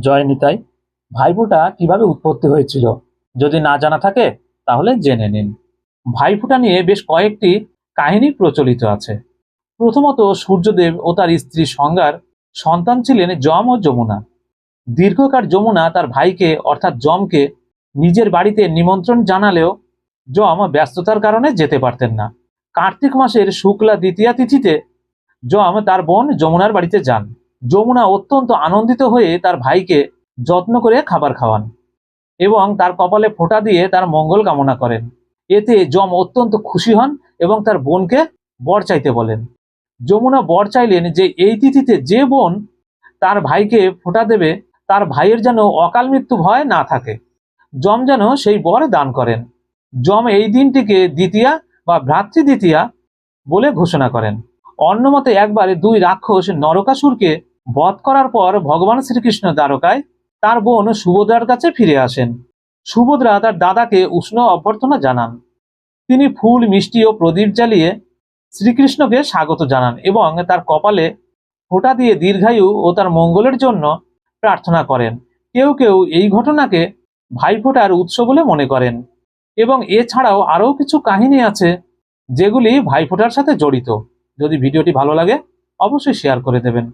জয় নিতাই ভাইফোঁটা কীভাবে উৎপত্তি হয়েছিল? যদি না জানা থাকে, তাহলে জেনে নিন। ভাইফোঁটা নিয়ে বেশ কয়েকটি কাহিনী প্রচলিত আছে। প্রথমত, সূর্যদেব ও তার স্ত্রী সংজ্ঞার সন্তান ছিলেন যম ও যমুনা। দীর্ঘকার যমুনা তার ভাইকে, অর্থাৎ যমকে, নিজের বাড়িতে নিমন্ত্রণ জানালেও যম ব্যস্ততার কারণে যেতে পারতেন না। কার্তিক মাসের শুক্লা দ্বিতীয়া তিথিতে যম তার বোন যমুনার বাড়িতে যান। যমুনা অত্যন্ত আনন্দিত হয়ে তার ভাইকে যত্ন করে খাবার খাওয়ান এবং তার কপালে ফোঁটা দিয়ে তার মঙ্গল কামনা করেন। এতে যম অত্যন্ত খুশি হন এবং তার বোনকে বর চাইতে বলেন। যমুনা বর চাইলেন যে এই তিথিতে যে বোন তার ভাইকে ফোঁটা দেবে, তার ভাইয়ের যেন অকাল মৃত্যু ভয় না থাকে। যম যেন সেই বর দান করেন। যম এই দিনটিকে দ্বিতীয়া বা ভ্রাতৃ দ্বিতীয়া বলে ঘোষণা করেন। অন্যমতে একবার দুই রাক্ষস নরকাসুরকে বধ করার পর ভগবান শ্রীকৃষ্ণ দ্বারকায় তার বোন সুভদ্রার কাছে ফিরে আসেন। সুভদ্রা তার দাদাকে উষ্ণ অভ্যর্থনা জানান। তিনি ফুল, মিষ্টি ও প্রদীপ জ্বালিয়ে শ্রীকৃষ্ণকে স্বাগত জানান এবং তার কপালে ফোঁটা দিয়ে দীর্ঘায়ু ও তার মঙ্গলের জন্য প্রার্থনা করেন। কেউ কেউ এই ঘটনাকে ভাইফোঁটার উৎস বলে মনে করেন এবং এছাড়াও আরও কিছু কাহিনী আছে যেগুলি ভাইফোঁটার সাথে জড়িত। যদি ভিডিওটি ভালো লাগে, অবশ্যই শেয়ার করে দেবেন।